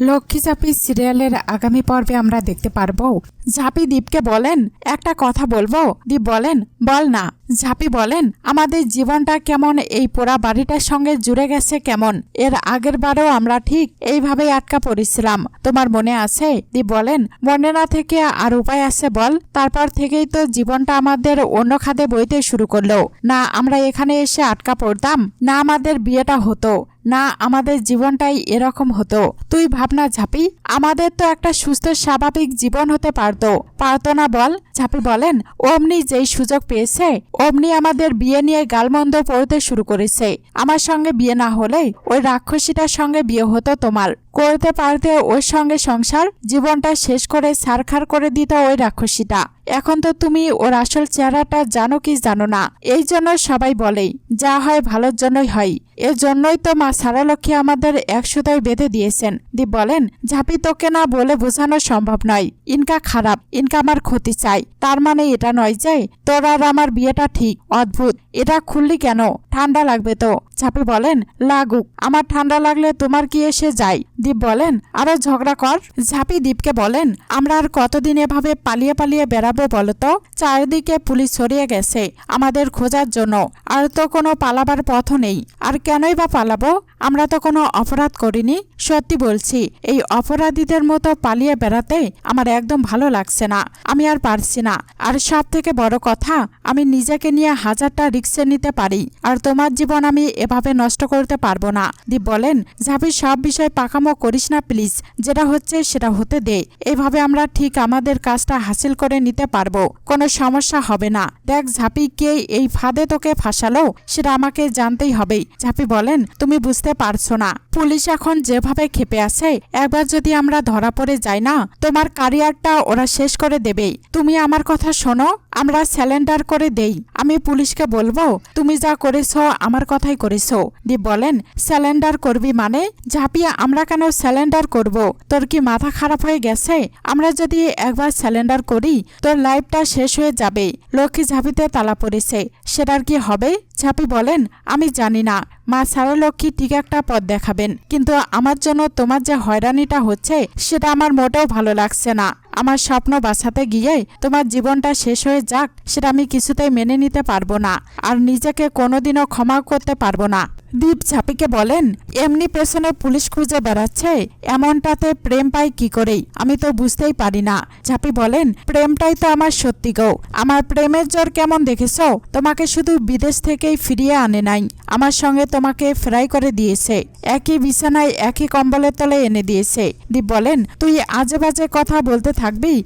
লক্ষ্মী ঝাঁপি সিরিয়ালের আগামী পর্বে আমরা দেখতে পারব, ঝাঁপি দীপকে বলেন, একটা কথা বলব? দীপ বলেন, বল না। ঝাঁপি বলেন, আমাদের জীবনটা কেমন, এই পোড়া বাড়িটার সঙ্গে জুড়ে গেছে কেমন? এর আগের বারও আমরা ঠিক এইভাবেই আটকা পড়েছিলাম। তোমার মনে আছে? দীপ বলেন, মনে না থেকে আর উপায় আছে বল। তারপর থেকেই তো জীবনটা আমাদের অন্য খাদে বইতে শুরু করল। না, আমরা এখানে এসে আটকা পড়তাম, না আমাদের বিয়েটা হতো। না, আমাদের জীবনটাই এরকম হতো। তুই ভাবনা ঝাপি, আমাদের তো একটা সুস্থ, স্বাভাবিক জীবন হতে পারতো। পারতো না বল? ঝাপি বলেন, অমনি যেই সুযোগ পেয়েছে, অমনি আমাদের বিয়ে নিয়ে গালমন্দ পড়তে শুরু করেছে। আমার সঙ্গে বিয়ে না হলে ওই রাক্ষসীটার সঙ্গে বিয়ে হতো তোমার। করতে পারতে ওর সঙ্গে সংসার, জীবনটা শেষ করে সারখার করে দিত ওই রাক্ষসীটা। এখন তো তুমি ওর আসল চেহারাটা জানো কি জানো না। এই জন্য সবাই বলেই যা হয় ভালোর জন্যই হয়। এর জন্যই তো মা সারালক্ষ্মী আমাদের একসুতায় বেঁধে দিয়েছেন। দি বলেন, ঝাঁপি তোকে না বলে বোঝানো সম্ভব নয়। ইনকা খারাপ, ইনকা আমার ক্ষতি চাই। তার মানে এটা নয় যে, তোর আর আমার বিয়েটা ঠিক, অদ্ভুত। এটা খুললি কেন? ঠান্ডা লাগবে তো। ঝাঁপি বলেন, লাগুক, আমার ঠান্ডা লাগলে তোমার কি এসে যায়? দীপ বলেন, আরও ঝগড়া কর। ঝাঁপি দীপকে বলেন, আমরা আর কতদিন এভাবে পালিয়ে পালিয়ে বেড়াবো বলতো চারিদিকে পুলিশ ছড়িয়ে গেছে, আমাদের খোঁজার জন্য। আর তো কোনো পালাবার পথও নেই। আর কেনই বা পালাবো? আমরা তো কোনো অপরাধ করিনি। সত্যি বলছি, এই অপরাধীদের মতো পালিয়ে বেড়াতে আমার একদম ভালো লাগছে না। আমি আর পারছি না। আর সব থেকে বড় কথা, আমি নিজেকে নিয়ে হাজারটা রিক্সে নিতে পারি। আর তোমার জীবন আমি এভাবে নষ্ট করতে পারব না। দীপ বলেন ঝাঁপি সব বিষয় পাকামো করিস না প্লিজ। যেটা হচ্ছে সেটা হতে দে। এভাবে আমরা ঠিক আমাদের কাজটা হাসিল করে নিতে পারব। কোনো সমস্যা হবে না। দেখ, ঝাঁপি, কে এই ফাঁদে তোকে ফাঁসালো? সেটা আমাকে জানতেই হবে ঝাঁপি বলেন, তুমি বুঝতে পারছ না। পুলিশ এখন যেভাবে খেপে আছে, একবার যদি আমরা ধরা পড়ে যাই না, তোমার ক্যারিয়ারটা ওরা শেষ করে দেবেই। তুমি আমার কথা শোনো, আমরা স্যালেন্ডার করে দেই। আমি পুলিশকে বলব, তুমি যা করেছ, আমার কথাই করেছ। দীপ বলেন স্যালেন্ডার করবি মানে? ঝাঁপিয়ে আমরা কেন স্যালেন্ডার করব? তোর কি মাথা খারাপ হয়ে গেছে? আমরা যদি একবার স্যালেন্ডার করি, তোর লাইফটা শেষ হয়ে যাবে। লক্ষ্মী ঝাঁপিতে তালা পড়েছে। সেটার কি হবে? ঝাঁপি বলেন, আমি জানি না। মা সারলক্ষ্মী ঠিক একটা পথ দেখাবেন। কিন্তু আমার জন্য তোমার যে হয়রানিটা হচ্ছে, সেটা আমার মোটেও ভালো লাগছে না। আমার স্বপ্ন বাঁচাতে গিয়ে তোমার জীবনটা শেষ হয়ে যাক, সেটা আমি কিছুতেই মেনে নিতে পারব না। আর নিজেকে কোনোদিনও ক্ষমা করতে পারব না। দীপ ঝাপিকে বলেন, এমনি পেছনে পুলিশ খুঁজে বেড়াচ্ছে, এমনটাতে প্রেম পাই কি করেই? আমি তো বুঝতেই পারি না। ঝাপি বলেন, প্রেমটাই তো আমার সত্যি গো। আমার প্রেমের জ্বর কেমন দেখেছ? তোমাকে শুধু বিদেশ থেকেই ফিরিয়ে আনে নাই। আমার সঙ্গে তোমাকে ফ্রাই করে দিয়েছে। একই বিছানায় একই কম্বলের তলে এনে দিয়েছে। দীপ বলেন, তুই আজে বাজে কথা বলতে থাকবি?